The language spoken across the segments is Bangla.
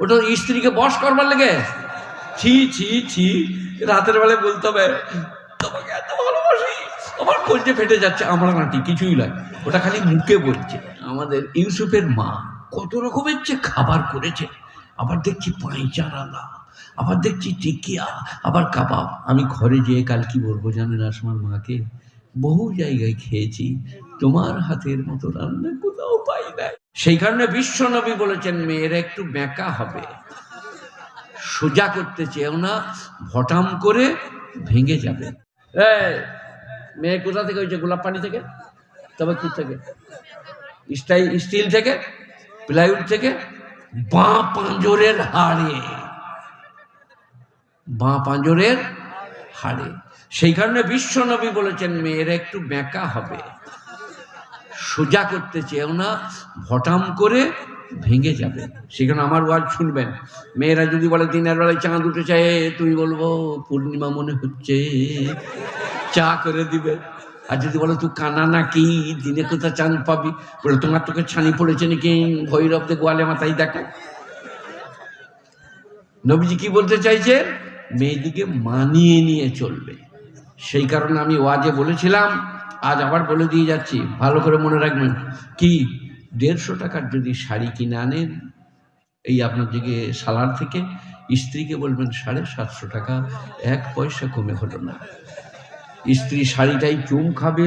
ওটা স্ত্রীকে বশ করবার লেগে? ছি ছি ছি, রাতের বেলায় বলতে হবে, তোমাকে এত ভালোবাসি আমার কলজে ফেটে যাচ্ছে, আমার নাটি কিছুই নয় ওটা খালি মুখে বলছে। আমাদের ইউসুফের মা কত রকমের যে খাবার করেছে। আবার দেখছি পাঁচা রান্না আবার দেখছি টিকিয়া, আবার কাবাব। আমি ঘরে যেয়ে কাল কি বলব জানেন আসমার মাকে? বহু জায়গায় খেয়েছি, তোমার হাতের মতো রান্না কোথাও পাই নাই। সেই কারণে বিশ্ব নবী বলেছেন, মেয়েরা একটু বেঁকা হবে। সোজা করতে চেয়েও না, ভটাম করে ভেঙে যাবে। মেয়ে কোথা থেকে হয়েছে? গোলাপ পানি থেকে? তবে কি থেকে? স্টাইল স্টিল থেকে? প্লাইউড থেকে? বাঁ পাঁজরের হাড়ে। বাঁ পাঁজরের হাড়ে। সেই কারণে বিশ্ব নবী বলেছেন, মেয়েরা একটু বেঁকা হবে। সোজা করতে চেয়েও না, ভটাম করে ভেঙে যাবে। সেখানে আমার ওয়াজ শুনবেন। মেয়েরা যদি বলে, দিনের বেলায় চাঁদ চায় তুমি বলব, পূর্ণিমা মনে হচ্ছে, চা করে দিবে। আর যদি বলো, তুই কানা নাকি, দিনে কোথায় চাঁদ পাবি? বলে, তোমার তোকে ছানি পড়েছে নাকি, ভৈরব দে গোয়ালে মাথায় দেখো। নবীজি কি বলতে চাইছে? মেয়েদিকে মানিয়ে নিয়ে চলবে। সেই কারণে আমি ওয়াজে বলেছিলাম আজ আবার বলে দিয়ে যাচ্ছি, ভালো করে মনে রাখবেন। কি? দেড়শো টাকার যদি শাড়ি কিনে আনেন, এই আপনার দিকে সালার থেকে, স্ত্রীকে বলবেন, সাড়ে সাতশো টাকা, এক পয়সা কমে হলো না। স্ত্রী শাড়িটাই চুম খাবে,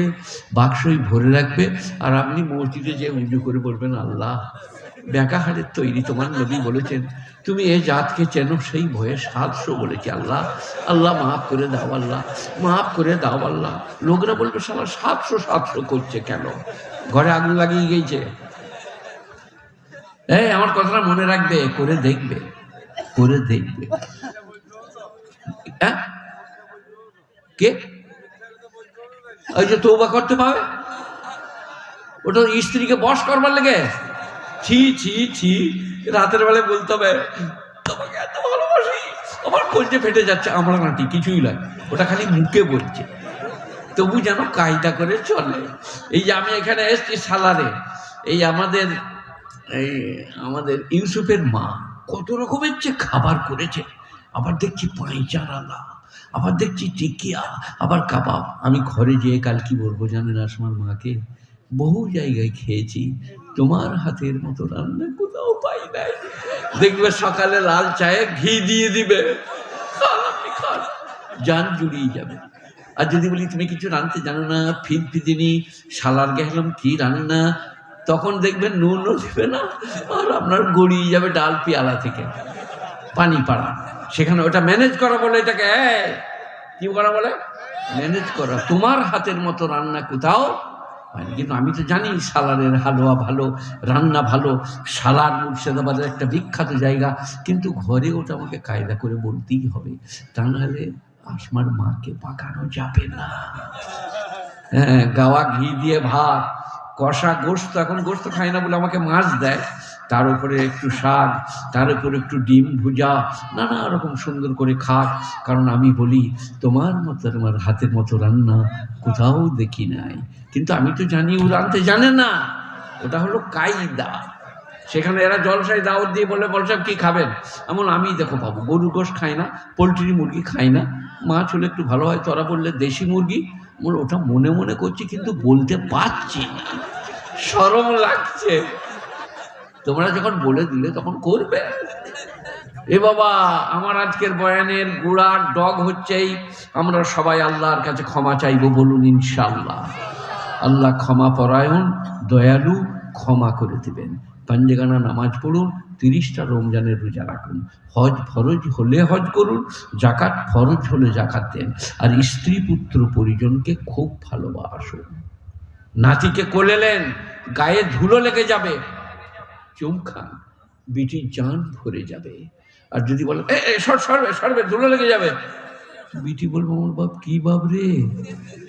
বাক্সই ভরে রাখবে, আর আপনি মসজিদে যে উজু করে বলবেন, আল্লাহ ব্যাকা হাড়ের তৈরি, তোমার নবী বলেছেন, তুমি এ জাতকে চেনো সেই ভয়ে সাতশো বলেছে আল্লাহ? আল্লাহ মাফ করে দাও আল্লাহ, মাফ করে দাও আল্লাহ। লোকরা বলবে সালা সাতশো সাতশো করছে কেন? ঘরে আগুন লাগিয়ে গিয়েছে? এই আমার কথাটা মনে রাখবে, করে দেখবে করে দেখবে। হ্যাঁ? কে? ওই যে তৌবা করতে পাবে। ওটা স্ত্রীকে বস করবার লেগে ছি ছি ছি। রাতের বেলায় বলতে হবে, তোমাকে এত ভালোবাসি আমার কলজে ফেটে যাচ্ছে। আমার নাটি কিছুই নয়, ওটা খালি মুখে বলছে। তবু যেন কায়দা করে চলে। এই যে আমি এখানে এসছি সালারে, এই আমাদের এই আমাদের ইউসুফের মা কত রকমের যে খাবার করেছে। আবার দেখছি পাঁচা রান্না আবার দেখছি টিকিয়া, আবার কাবাব। আমি ঘরে যেয়ে কাল কি বলব জানেন আসমার মাকে? বহু জায়গায় খেয়েছি। তোমার হাতের মতো রান্না কোথাও পাই নাই। দেখবে সকালে লাল চায়ে ঘি দিয়ে দিবে। জান জুড়িয়ে যাবে। আর যদি বলি, তুমি কিছু রাঁধতে জানো না? ফিদ ফিদিনি, সালার গেলাম কি রান্না? তখন দেখবেন নুনও দেবে না। আর আপনার গড়িয়ে যাবে ডাল পিয়ালা থেকে। পানি পাড়া। সেখানে ওটা ম্যানেজ করা বলে এটাকে কি করা বলে? ম্যানেজ করা। তোমার হাতের মতো রান্না কোথাও হয়নি। কিন্তু আমি তো জানি সালারের হালুয়া ভালো, রান্না ভালো সালার মুর্শিদাবাদের একটা বিখ্যাত জায়গা, কিন্তু ঘরে ওটা আমাকে কায়দা করে বলতেই হবে। তা নাহলে আসমার মাকে পাকানো যাবে না। হ্যাঁ গাওয়া ঘি দিয়ে ভাত, কষা গোস্ত এখন গোস্ত খায় না বলে আমাকে মাছ দেয়। তার উপরে একটু শাক, তার উপরে একটু ডিম ভুজা, নানা রকম সুন্দর করে খাক। কারণ আমি বলি, তোমার মতো তোমার হাতের মতো রান্না কোথাও দেখি নাই। কিন্তু আমি তো জানি ও রাঁধতে জানে না। ওটা হলো কায়দা। সেখানে এরা জলসায় দাওয়াত দিয়ে বলে বলসাব কি খাবেন? এমন আমি দেখো পাবো গরুর গোশ খাই না পোলট্রি মুরগি খাই না। মাছ হলে একটু ভালো হয়, তোরা বললে দেশি মুরগি। বলে ওটা মনে মনে করছি, কিন্তু বলতে পারছি না। সরম লাগছে। তোমরা যখন বলে দিলে তখন করবে। এ বাবা, আমার আজকের বয়ানের গুড়ার ডগ হচ্ছেই আমরা সবাই আল্লাহর কাছে ক্ষমা চাইব বলুন ইনশাল্লাহ আল্লাহ ক্ষমা পরায়ণ, দয়ালু, ক্ষমা করে দেবেন। পাঞ্জেগানা নামাজ পড়ুন, তিরিশটা রমজানের রোজা রাখুন। হজ ফরজ হলে হজ করুন, জাকাত ফরজ হলে জাকাত দেন। আর স্ত্রী পুত্র পরিজনকে খুব ভালোবাসুন। নাতিকে কোলেলেন গায়ে ধুলো লেগে যাবে চুম খান বিটির জান ভরে যাবে। আর যদি এ, সর সরবে সরবে ধুলো লেগে যাবে। বিটি বলব আমার বাপ কি বাপ রে?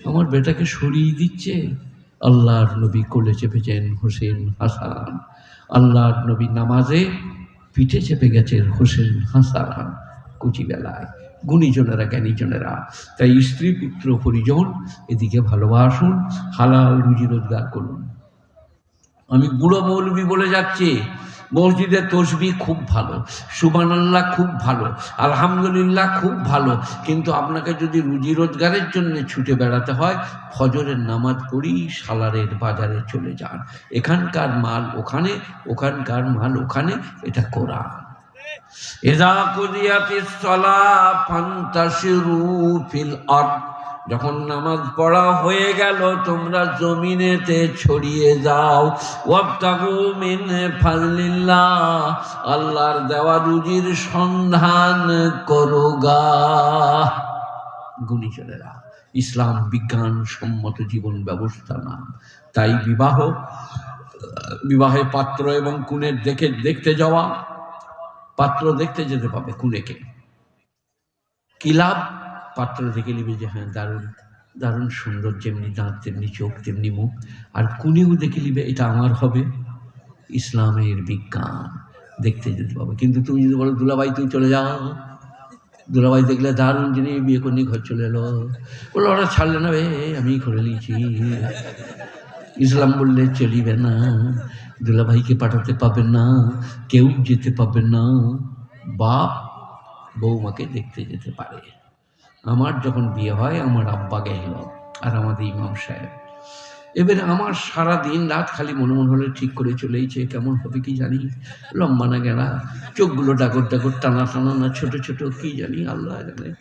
আমার বেটাকে সরিয়ে দিচ্ছে। আল্লাহর নবী কোলে চেপেছেন হোসেন হাসান। আল্লাহর নবী নামাজে পিঠে চেপে গেছেন হোসেন হাসান কুচিবেলায়। গুণীজনেরা জ্ঞানীজনেরা তাই স্ত্রী পুত্র পরিজন এদিকে ভালোবাসুন হালাল রুজি রোজগার করুন। আমি বুড়ো মৌলবি বলে যাচ্ছি মসজিদে তসবি খুব ভালো সুবান আল্লাহ খুব ভালো, আলহামদুলিল্লাহ খুব ভালো, কিন্তু আপনাকে যদি রুজি রোজগারের জন্য ছুটে বেড়াতে হয়, ফজরের নামাজ পড়ি সালারের বাজারে চলে যান। এখানকার মাল ওখানে, ওখানকার মাল ওখানে, এটা কোরআন। এদা কুদিয়াতিস সালা ফান্তাশিরু ফিল আরদ। যখন নামাজ পড়া হয়ে গেল, তোমরা জমিনেতে ছড়িয়ে যাও। মিন ফাজলিল্লাহ আল্লাহর দেওয়া রুজির সন্ধান করো গা। গুণীজনেরা ইসলাম বিজ্ঞান সম্মত জীবন ব্যবস্থা না। তাই বিবাহ, বিবাহে পাত্র এবং কুনের দেখে দেখতে যাওয়া, পাত্র দেখতে যেতে পাবে কুনেকে কি লাভ? পাত্র দেখে নিবে যে হ্যাঁ দারুণ দারুণ সুন্দর যেমনি দাঁত, তেমনি চোখ, তেমনি মুখ। আর কুনিও দেখে নিবে, এটা আমার হবে। ইসলামের বিজ্ঞান, দেখতে যেতে পাবে। কিন্তু তুমি যদি বলো, দুলাভাই, তুই চলে যাও। দুলাভাই দেখলে দারুণ যিনি বিয়ে করে ঘর চলে এলো। বলল, ওরা ছাড়লে না বে, আমি করে নিয়েছি। ইসলাম বললে চলিবে না। দুলাভাইকে পাঠাতে পাবে না, কেউ যেতে পাবে না। বাপ বৌমাকে দেখতে যেতে পারে। আমার যখন বিয়ে হয়, আমার আব্বা গেল আর আমাদের ইমাম সাহেব। এবারে আমার সারা দিন রাত খালি মনে মনে হলে ঠিক করে চলেইছে, কেমন হবে কি জানি? লম্বা না গেলা চোখগুলো ডাকর ডাকর টানা টানা না, ছোট ছোট, কি জানি আল্লাহ জানে।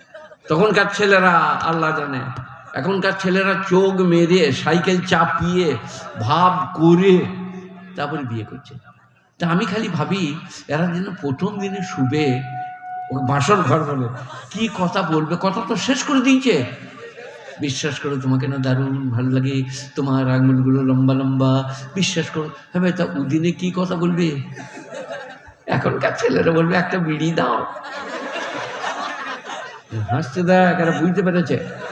তখনকার ছেলেরা আল্লাহ জানে। এখনকার ছেলেরা চোখ মেরে, সাইকেল চাপিয়ে, ভাব করে তারপরে বিয়ে করছে। তা আমি খালি ভাবি, এরা যেন প্রথম দিনে শুবে বাসর ঘর বলে। কি কথা বলবে? কথা তো শেষ করে দিয়েছে। বিশ্বাস করো তোমাকে না দারুণ ভালো লাগে। তোমার আঙুলগুলো লম্বা লম্বা। বিশ্বাস করো। হ্যাঁ ভাই, তা উদিনে কি কথা বলবে? এখনকার ছেলেরা বলবে, একটা বিড়ি দাও। হাসতে দেখ বুঝতে পেরেছে।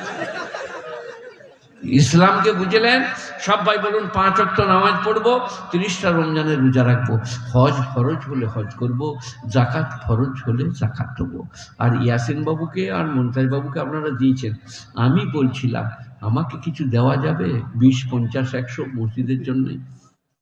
ইসলামকে বুঝলেন, সবাই বলুন পাঁচ অক্ট নামাজ পড়ব, তিরিশটা রমজানের রোজা রাখব। হজ ফরজ হলে হজ করব জাকাত ফরজ হলে জাকাত দেবো। আর ইয়াসিন বাবুকে আর মমতাজ বাবুকে আপনারা দিয়েছেন। আমি বলছিলাম, আমাকে কিছু দেওয়া যাবে? বিশ, পঞ্চাশ, একশো মসজিদের জন্যে?